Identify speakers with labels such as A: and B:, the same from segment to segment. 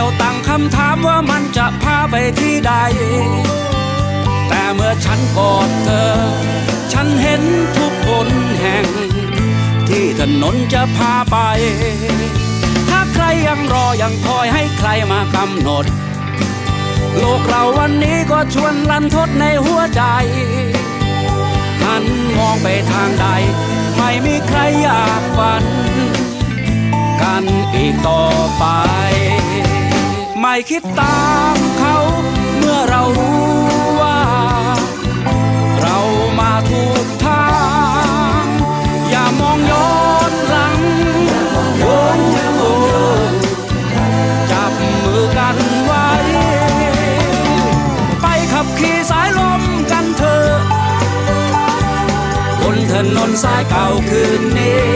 A: เราตั้งคำถามว่ามันจะพาไปที่ใด แต่เมื่อฉันกอดเธอ ฉันเห็นทุกคนแห่ง ที่ถนนจะพาไป ถ้าใครยังรอยังคอยให้ใครมากำหนด โลกเราวันนี้ก็ชวนลันทดในหัวใจ หันมองไปทางใด ไม่มีใครอยากฝันกันอีกต่อไป คิดตามเขา เมื่อเรารู้ว่า เรามาถูกทาง อย่ามองย้อนหลังโอ้โอ้จับมือกันไว้ ไปขับขี่สายลมกันเถอะบนถนนสายเก่าคืนนี้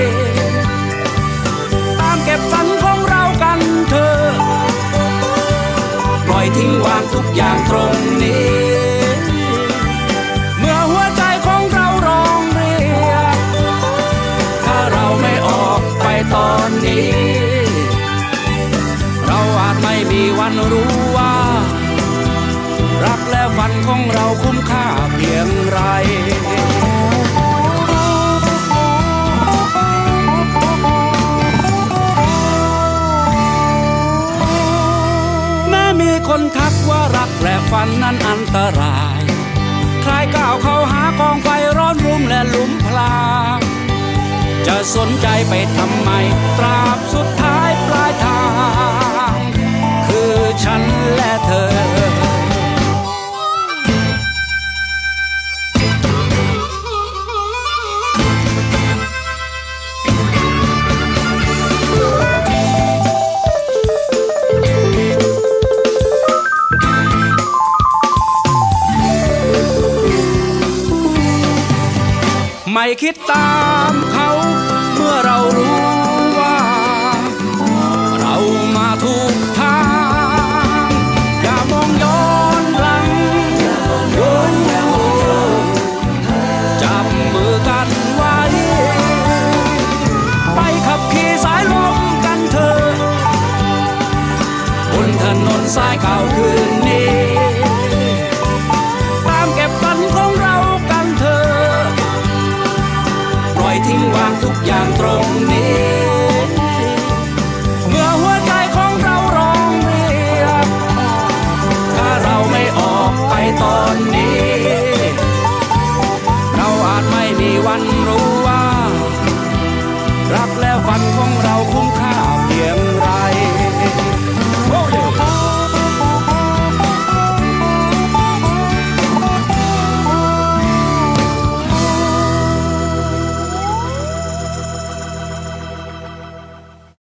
A: ตามเก็บ อนนี้ เราอาจไม่มีวันรู้ว่า รักและฝันของเราคุ้มค่าเพียงไรแม้มีคนทักว่ารักและฝันนั้นอันตราย ใครก้าวเข้าหากองไฟร้อนรุ่มและลุมพลาง สนใจไปทำไม ตราบสุดท้ายปลายทาง คือฉันและเธอ ไม่คิดตามเขา มื่อเรารู้ว่า เรามาถูกทาง อย่ามองย้อนหลังโอ้จับมือกันไว้ ไปขับขี่สายลมกันเถอะบนถนนสายเก่าคืน วางทุกอย่างตรงนี้